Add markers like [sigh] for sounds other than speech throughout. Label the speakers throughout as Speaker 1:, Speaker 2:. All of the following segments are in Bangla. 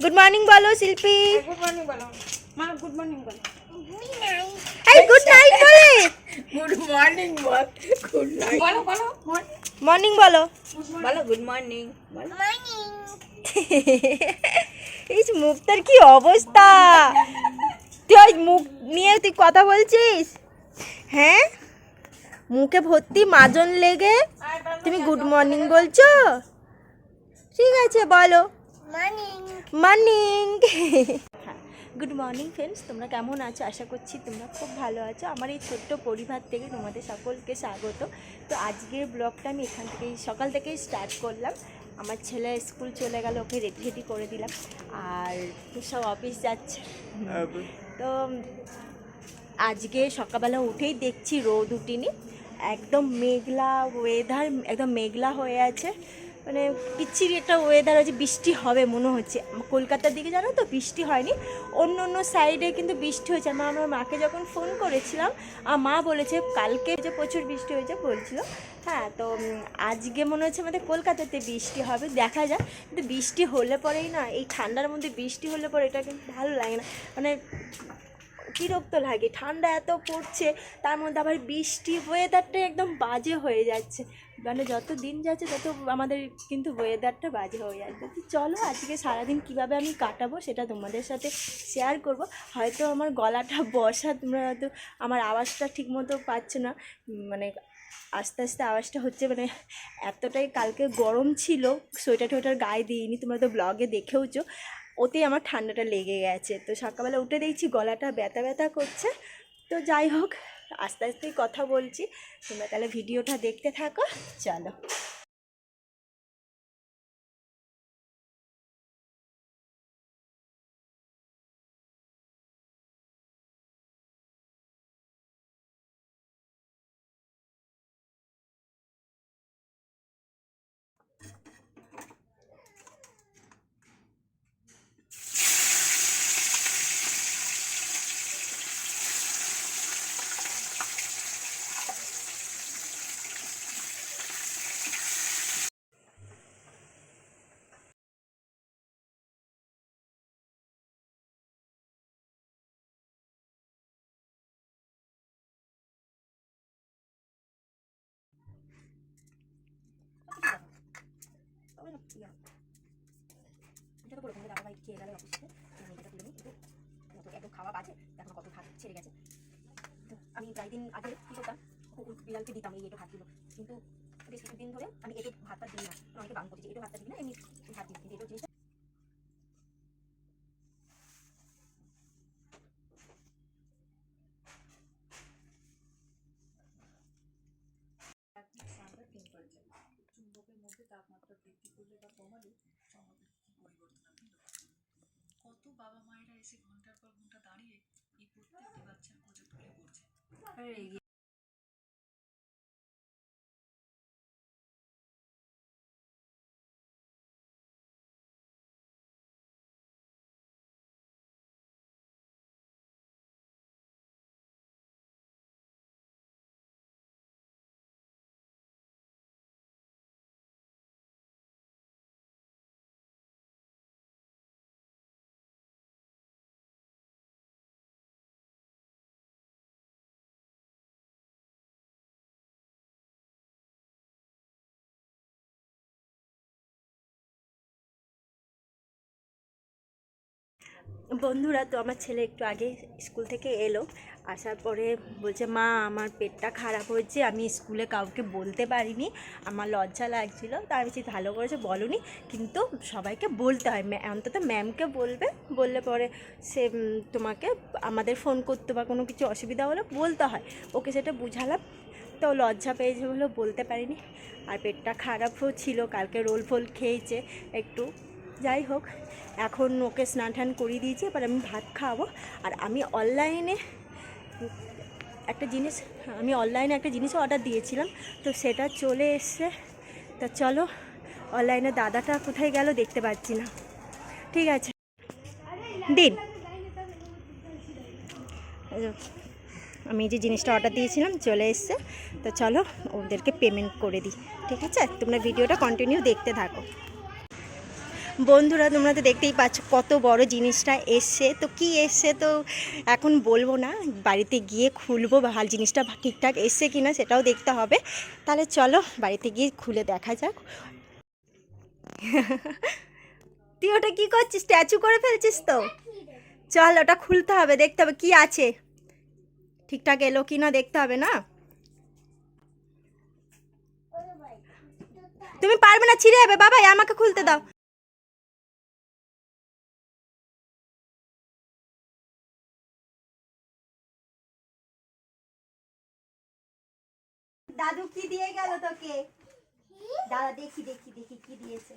Speaker 1: গুড মর্নিং বলো শিল্পী
Speaker 2: গুড মর্নিং বলো মা গুড মর্নিং বলো
Speaker 1: এই গুড নাইট বলে
Speaker 2: গুড মর্নিং বল গুড নাইট বলো বলো
Speaker 1: মর্নিং বলো
Speaker 2: বলো গুড মর্নিং
Speaker 1: এই মুখটার কি অবস্থা? তুই ওই মুখ নিয়ে তুই কথা বলছিস? হ্যাঁ? মুখে ভর্তি মাজন লেগে? তুমি গুড মর্নিং বলছো? ঠিক আছে বলো। মর্নিং গুড মর্নিং ফ্রেন্ডস তোমরা কেমন আছো? আশা করছি তোমরা খুব ভালো আছো। আমার এই ছোট্ট পরিবার থেকে তোমাদের সকলকে স্বাগত। তো আজকের ব্লগটা আমি এখান থেকেই সকাল থেকেই স্টার্ট করলাম। আমার ছেলে স্কুল চলে গেল ওকে রেডি রেডি করে দিলাম। আর সব অফিস যাচ্ছে। তো আজকে সকালবেলা উঠেই দেখছি রোদ উঠিনি। একদম মেঘলা ওয়েদার একদম মেঘলা হয়ে আছে। মানে বিচ্ছিরি একটা ওয়েদার আছে, বৃষ্টি হবে মনে হচ্ছে। কলকাতার দিকে জানো তো, বৃষ্টি হয়নি। অন্য অন্য সাইডে কিন্তু বৃষ্টি হয়েছে। আমার আমার মাকে যখন ফোন করেছিলাম, আর মা বলেছে, কালকে যে প্রচুর বৃষ্টি হয়েছে, বলছিল। হ্যাঁ তো আজকে মনে হচ্ছে আমাদের কলকাতাতে বৃষ্টি হবে, দেখা যাক। কিন্তু বৃষ্টি হলে পরেই না, এই ঠান্ডার মধ্যে বৃষ্টি হলে পরে এটা কিন্তু ভালো লাগে না। মানে বিরক্ত লাগে। ঠান্ডা এত পড়ছে, তার মধ্যে আবার বৃষ্টি ওয়েদারটা একদম বাজে হয়ে যাচ্ছে। মানে যত দিন যাচ্ছে তত আমাদের কিন্তু ওয়েদারটা বাজে হয়ে যাচ্ছে। তো চলো আজকে সারাদিন কীভাবে আমি কাটাবো সেটা তোমাদের সাথে শেয়ার করব। হয়তো আমার গলাটা বসা, তোমরা হয়তো আমার আওয়াজটা ঠিক মতো পাচ্ছ না। মানে আস্তে আস্তে আওয়াজটা হচ্ছে মানে এতটাই কালকে গরম ছিল, সোয়েটার টোয়েটার গায়ে দিইনি, তোমরা তো ব্লগে দেখেওছো। ওতেই আমার ঠান্ডাটা লেগে গেছে। তো সকালবেলা উঠে দেখছি গলাটা ব্যথা ব্যথা করছে। তো যাই হোক আস্তে আস্তেই কথা বলছি। তোমরা তাহলে ভিডিওটা দেখতে থাকো। চলো। খাওয়া বাজে, এখন কত ভাত ছেড়ে গেছে। আমি প্রায় দিন আগে কী করতাম কুকুর বিড়ালকে দিতাম এই এটো ভাতগুলো। কিন্তু বেশ কিছুদিন ধরে আমি এটো ভাতটা দিই না। অনেকে বান করছি এটো ভাতটা দিই না, এমনি ভাত দিই কিন্তু এটো জিনিসটা
Speaker 3: এসে ঘণ্টার পর ঘণ্টা দাঁড়িয়ে এই প্রত্যেকটি বাচ্চার খোঁজে তুলে পড়ছে
Speaker 1: বন্ধুরা, তো আমার ছেলে একটু আগে স্কুল থেকে এলো, আসার পরে বলছে, মা, আমার পেটটা খারাপ হয়েছে, আমি স্কুলে কাউকে বলতে পারিনি, আমার লজ্জা লাগছিল। তার বেশি ভালো করেছে, বলনি। কিন্তু সবাইকে বলতে হয় অন্তত ম্যামকে বলবে, বললে পরে সে তোমাকে আমাদের ফোন করতে বা কোনো কিছু অসুবিধা হলে বলতে হয়। ওকে সেটা বুঝালাম, তো লজ্জা পেয়েছে বলে বলতে পারিনি। আর পেটটা খারাপও ছিল, কালকে রোল ফোল খেয়েছে, একটু যাই হোক, এখন ওকে স্নান টান করিয়ে দিয়েছি, এবার আমি ভাত খাওয়াবো। আর আমি অনলাইনে একটা জিনিস, আমি অনলাইনে একটা জিনিসও অর্ডার দিয়েছিলাম, তো সেটা চলে এসছে। তা চলো, অনলাইনে দাদাটা কোথায় গেল দেখতে পাচ্ছি না। ঠিক আছে। দিন। আমি যে জিনিসটা অর্ডার দিয়েছিলাম, চলে এসছে। তো চলো, ওদেরকে পেমেন্ট করে দিই। ঠিক আছে? তোমরা ভিডিওটা কন্টিনিউ দেখতে থাকো। বন্ধুরা, তোমরা তো দেখতেই পাচ্ছ কত বড় জিনিসটা এসছে। তো কি এসছে তো এখন বলব না, বাড়িতে গিয়ে খুলবো ভালো জিনিসটা ঠিকঠাক এসছে কি না সেটাও দেখতে হবে। তাহলে চলো বাড়িতে গিয়ে খুলে দেখা যাক। [laughs] তুই ওটা কী করছিস? স্ট্যাচু করে ফেলছিস তো? চল ওটা খুলতে হবে, দেখতে হবে কি আছে। ঠিকঠাক এলো কি না দেখতে হবে না? তুমি পারবে না, ছিঁড়ে যাবে। বাবা আমাকে খুলতে দাও। দাদু কি দিয়ে গেল তোকে? দাদা, দেখি দেখি দেখি কি দিয়েছে।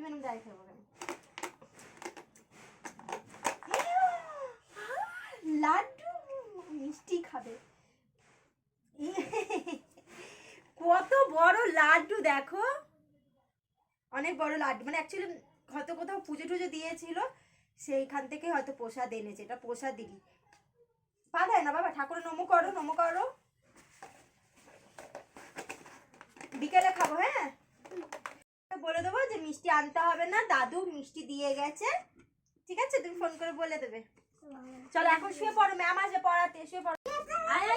Speaker 1: ম্যাডাম, দাঁড়িয়ে কেন? লাড্ডু মিষ্টি খাবে। কত বড় লাড্ডু দেখো। অনেক বড় লাড্ডু। মানে অ্যাকচুয়ালি হয়তো কোথাও পুজো টুজো দিয়েছিল, সেইখান থেকে হয়তো প্রসাদ এনেছে। এটা প্রসাদ দিবি পা দেয় না বাবা? ঠাকুরের নমো করো নমো করো। বিকেলে খাব হ্যাঁ? বলে দেবো যে মিষ্টি আনতে হবে না, দাদু মিষ্টি দিয়ে গেছে। ঠিক আছে? তুমি ফোন করে বলে দেবে। চলো, এখন শুয়ে পড়ো ম্যাম আসবে পড়াতে, শুয়ে পড়ো। আয়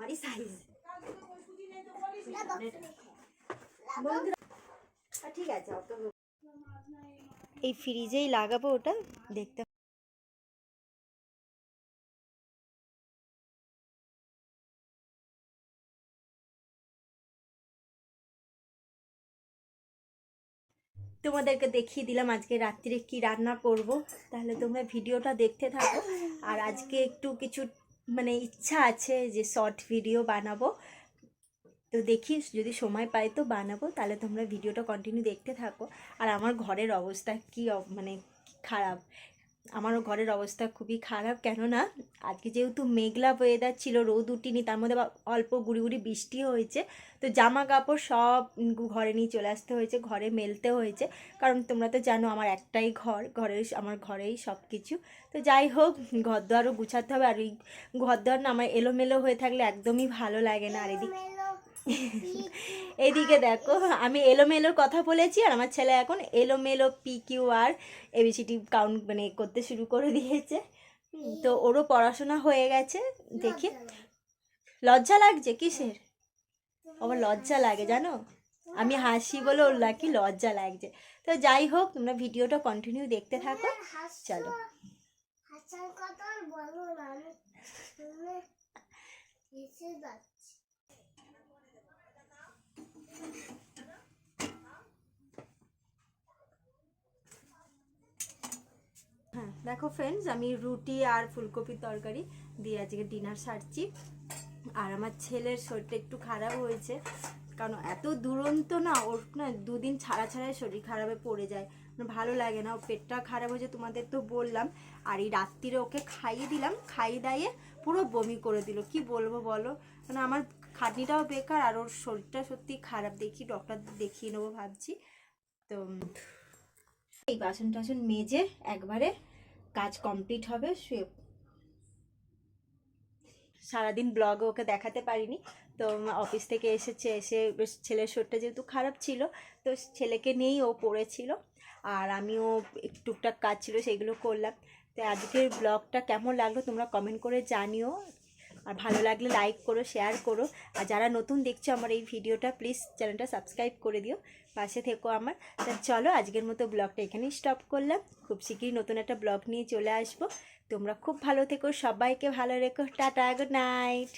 Speaker 1: আমারই সাইজ ঠিক আছে অত এই ফ্রিজেই লাগাবো ওটা, দেখতে তোমাদেরকে দেখিয়ে দিলাম আজকে রাত্রিরে কি রান্না করব। তাহলে তোমরা ভিডিওটা দেখতে থাকো। আর আজকে একটু কিছু মানে ইচ্ছা আছে যে শর্ট ভিডিও বানাবো। তো দেখি যদি সময় পাই তো বানাবো, তাহলে তোমরা ভিডিওটা কন্টিনিউ দেখতে থাকো। আর আমার ঘরের অবস্থা কী মানে খারাপ। আমার ঘরের অবস্থা খুবই খারাপ। কেননা আজকে যেহেতু মেঘলা ওয়েদার ছিল, রোদ উঠিনি, তার মধ্যে অল্প গুড়ি গুড়ি বৃষ্টি হয়েছে। তো জামা কাপড় সব ঘরে নিয়ে চলে আসতে হয়েছে, ঘরে মেলতে হয়েছে। কারণ তোমরা তো জানো আমার একটাই ঘর, ঘরের আমার ঘরেই সব কিছু তো যাই হোক ঘর দোয়ারও গুছাতে হবে। আর ওই ঘর দোয়ার না আমার এলোমেলো হয়ে থাকলে একদমই ভালো লাগে না। আর এদিকে [laughs] এদিকে দেখো, আমি এলোমেলোর কথা বলেছি আর আমার ছেলে এখন এলোমেলো P Q R A B C D count মানে করতে শুরু করে দিয়েছে। তো ওরও পড়াশোনা হয়ে গেছে, দেখি। লজ্জা লাগছে কিসের? আমার লজ্জা লাগে, জানো? আমি হাসি বলে ওর নাকি লজ্জা লাগছে। তো যাই হোক, তোমরা ভিডিওটা কন্টিনিউ দেখতে থাকো। চলো।
Speaker 4: কথা বলো না আমি শুনে হেসে যাচ্ছি
Speaker 1: হ্যাঁ দেখো ফ্রেন্ডস আমি রুটি আর ফুলকপির তরকারি দিয়ে আজকে ডিনার সারছি। আর আমার ছেলের শরীরটা একটু খারাপ হয়েছে, কারণ এত দুরন্ত না, ওর না দুদিন ছাড়া ছাড়াই শরীর খারাপে পড়ে যায়। মানে ভালো লাগে না ও পেটটা খারাপ হয়েছে তোমাদের তো বললাম। আর এই রাত্রিরে ওকে খাইয়ে দিলাম, খাইয়ে দাইয়ে পুরো বমি করে দিল। কি বলব বলো? মানে আমার খাটনিটাও বেকার, আর ওর শরীরটা সত্যি খারাপ দেখি ডক্টর দেখিয়ে নেব ভাবছি। তো এই বাসন টাসন মেজে একবারে কাজ কমপ্লিট হবে, শুয়ে সারাদিন ব্লগে ওকে দেখাতে পারিনি। তো অফিস থেকে এসেছে, এসে ছেলের শরীরটা যেহেতু খারাপ ছিল, তো ছেলেকে নিয়েই ও পড়েছিল। আর আমিও টুকটাক কাজ ছিল সেইগুলো করলাম। তো আজকের ব্লগটা কেমন লাগল তোমরা কমেন্ট করে জানিও। আর ভালো লাগলে লাইক করো শেয়ার করো। আর যারা নতুন দেখছ আমার এই ভিডিওটা প্লিজ চ্যানেলটা সাবস্ক্রাইব করে দিও। পাশে থেকো আমার। তা চলো, আজকের মতো ব্লগটা এখানেই স্টপ করলাম। খুব শীঘ্রই নতুন একটা ব্লগ নিয়ে চলে আসব। তোমরা খুব ভালো থেকো, সবাইকে ভালো রেখো। Tata good night